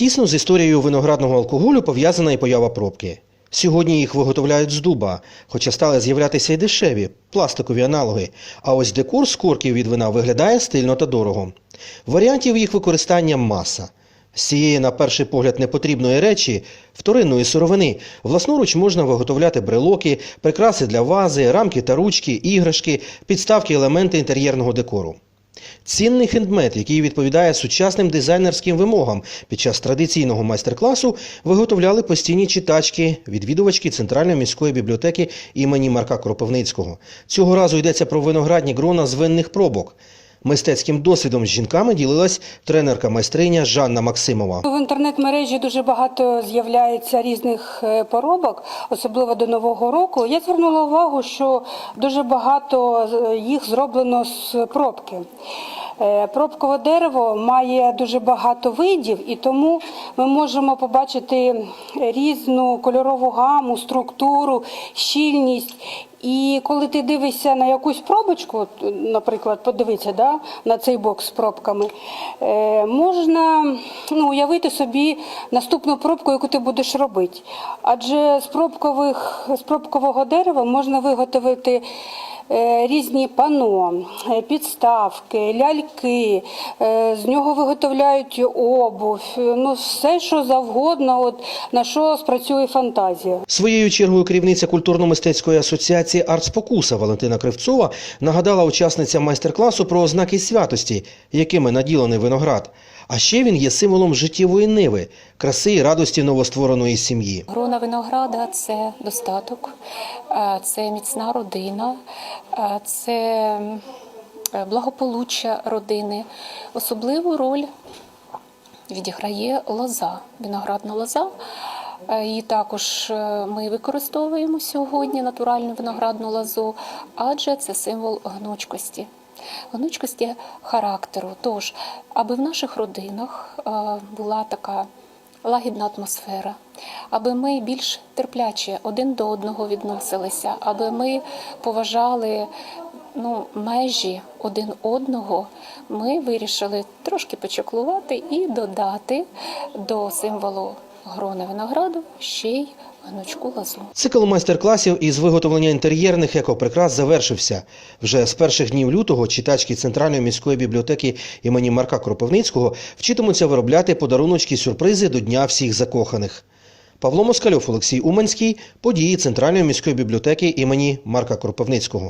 Тісно з історією виноградного алкоголю пов'язана і поява пробки. Сьогодні їх виготовляють з дуба, хоча стали з'являтися й дешеві, пластикові аналоги. А ось декор з корків від вина виглядає стильно та дорого. Варіантів їх використання маса. З цієї, на перший погляд, непотрібної речі, вторинної сировини, власноруч можна виготовляти брелоки, прикраси для вази, рамки та ручки, іграшки, підставки, елементи інтер'єрного декору. Цінний хендмет, який відповідає сучасним дизайнерським вимогам, під час традиційного майстер-класу виготовляли постійні читачки, відвідувачки Центральної міської бібліотеки імені Марка Кропивницького. Цього разу йдеться про виноградні грона з винних пробок. Мистецьким досвідом з жінками ділилась тренерка майстриня Жанна Максимова. В інтернет-мережі дуже багато з'являється різних е, поробок, особливо до нового року. Я звернула увагу, що дуже багато їх зроблено з пробки. Е, Пробкове дерево має дуже багато видів, і тому ми можемо побачити різну кольорову гаму, структуру, щільність. І коли ти дивишся на якусь пробочку, наприклад, подивитися да, на цей бокс з пробками, е, можна ну, уявити собі наступну пробку, яку ти будеш робити. Адже з, пробкових, з пробкового дерева можна виготовити різні пано, е, підставки, ляльки, е, з нього виготовляють обув, е, ну, все, що завгодно, от, на що спрацює фантазія. Своєю чергою керівниця культурно-мистецької асоціації «Артспокуса» Валентина Кривцова нагадала учасницям майстер-класу про ознаки святості, якими наділений виноград. А ще він є символом життєвої ниви, краси і радості новоствореної сім'ї. Грона винограда це достаток, е, це міцна родина, е, це е, благополуччя родини. Особливу роль відіграє лоза, виноградна лоза. Е, Її також е, ми використовуємо сьогодні натуральну виноградну лозу, адже це символ гнучкості. Гнучкості характеру. Тож, аби в наших родинах е, була така лагідна атмосфера, аби ми більш терпляче один до одного відносилися, аби ми поважали ну, межі один одного, ми вирішили трошки почаклувати і додати до символу грони винограду ще й гнучку лозу. Цикл майстер-класів із виготовлення інтер'єрних екоприкрас завершився. Вже з перших днів лютого читачки Центральної міської бібліотеки імені Марка Кропивницького вчитимуться виробляти подаруночки-сюрпризи до Дня всіх закоханих. Павло Москальов, Олексій Уманський, події Центральної міської бібліотеки імені Марка Кропивницького.